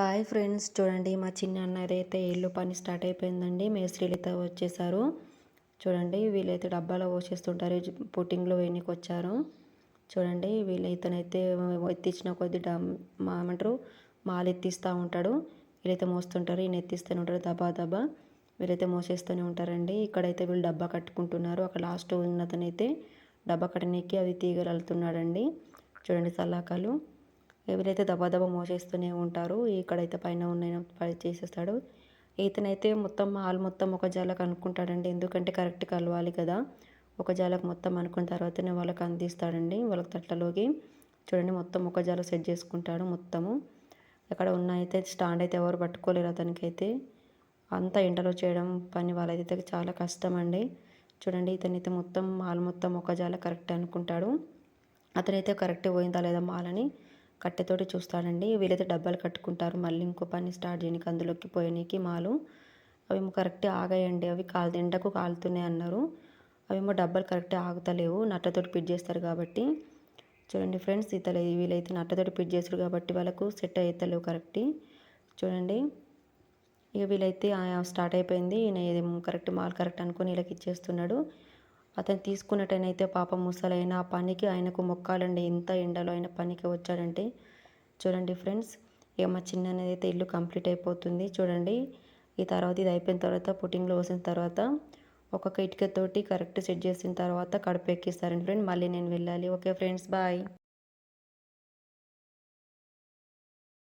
Hi friends. చూడండి మా చిన్న అన్నారైతే ఇల్లు పని స్టార్ట్ అయిపోయిందండి. మేస్త్రీలతో వచ్చేసారు. చూడండి వీళ్ళైతే డబ్బాలో పోసేస్తుంటారు. పుట్టింగ్లో వేయనికి వచ్చారు చూడండి వీళ్ళైతేనైతే ఎత్తిచ్చిన కొద్ది డమ్ మా ఏమంటారు మాలు ఎత్తిస్తూ ఉంటాడు. వీళ్ళైతే మోస్తుంటారు ఈయన ఎత్తిస్తూనే ఉంటారు దబా దబా. వీళ్ళైతే మోసేస్తూనే ఉంటారండి. ఇక్కడైతే వీళ్ళు డబ్బా కట్టుకుంటున్నారు. అక్కడ లాస్ట్ ఉన్నతనైతే డబ్బా కట్టనీకి అవి తీగలు చూడండి సలాకాలు ఎవరైతే దబాదబా మోసేస్తూనే ఉంటారు. ఇక్కడైతే పైన ఉన్న చేసేస్తాడు. ఇతనైతే మొత్తం మాల్ మొత్తం ఒక జాలకు అనుకుంటాడండి. ఎందుకంటే కరెక్ట్ కలవాలి కదా. ఒక జాలకు మొత్తం అనుకున్న తర్వాతనే వాళ్ళకి అందిస్తాడండి. వాళ్ళకి తట్టలోకి చూడండి మొత్తం ఒక జాల సెట్ చేసుకుంటాడు మొత్తము. అక్కడ ఉన్న అయితే స్టాండ్ అయితే ఎవరు పట్టుకోలేరు అతనికైతే. అంత ఎండలో చేయడం పని వాళ్ళైతే చాలా కష్టం అండి చూడండి ఇతనైతే మొత్తం మాల్ మొత్తం ఒక జాల కరెక్ట్ అనుకుంటాడు. అతనైతే కరెక్ట్ పోయిందా లేదా మాలని కట్టెతోటి చూస్తాడండి వీలైతే డబ్బాలు కట్టుకుంటారు. మళ్ళీ ఇంకో పని స్టార్ట్ చేయడానికి అందులోకి పోయడానికి మాలు. అవేమో కరెక్ట్ ఆగాయండి. అవి కాలు ఎండకు కాలుతున్నాయి అన్నారు. అవేమో డబ్బాలు కరెక్ట్ ఆగుతలేవు. నట్టతోటి పిట్ చేస్తారు కాబట్టి. చూడండి ఫ్రెండ్స్ ఇతలే వీలైతే నట్టతోటి పిట్ చేస్తారు కాబట్టి వాళ్ళకు సెట్ అవుతలేవు కరెక్ట్. చూడండి. ఇక వీలైతే స్టార్ట్ అయిపోయింది. ఈయన కరెక్ట్ మాల్ కరెక్ట్ అనుకుని వీళ్ళకి ఇచ్చేస్తున్నాడు. అతను తీసుకున్నట్టయితే పాప ముసలైన ఆ పనికి ఆయనకు మొక్కాలండి. ఎంత ఎండలో ఆయన పనికి వచ్చాడంటే. చూడండి ఫ్రెండ్స్ ఇక మా చిన్న అయితే ఇల్లు కంప్లీట్ అయిపోతుంది. చూడండి ఈ తర్వాత ఇది అయిపోయిన తర్వాత పుట్టింగ్లో వేసిన తర్వాత ఒక్కొక్క ఇటుకతోటి కరెక్ట్ సెట్ చేసిన తర్వాత కడుపు ఎక్కిస్తారండి ఫ్రెండ్ మళ్ళీ నేను వెళ్ళాలి. Okay friends bye.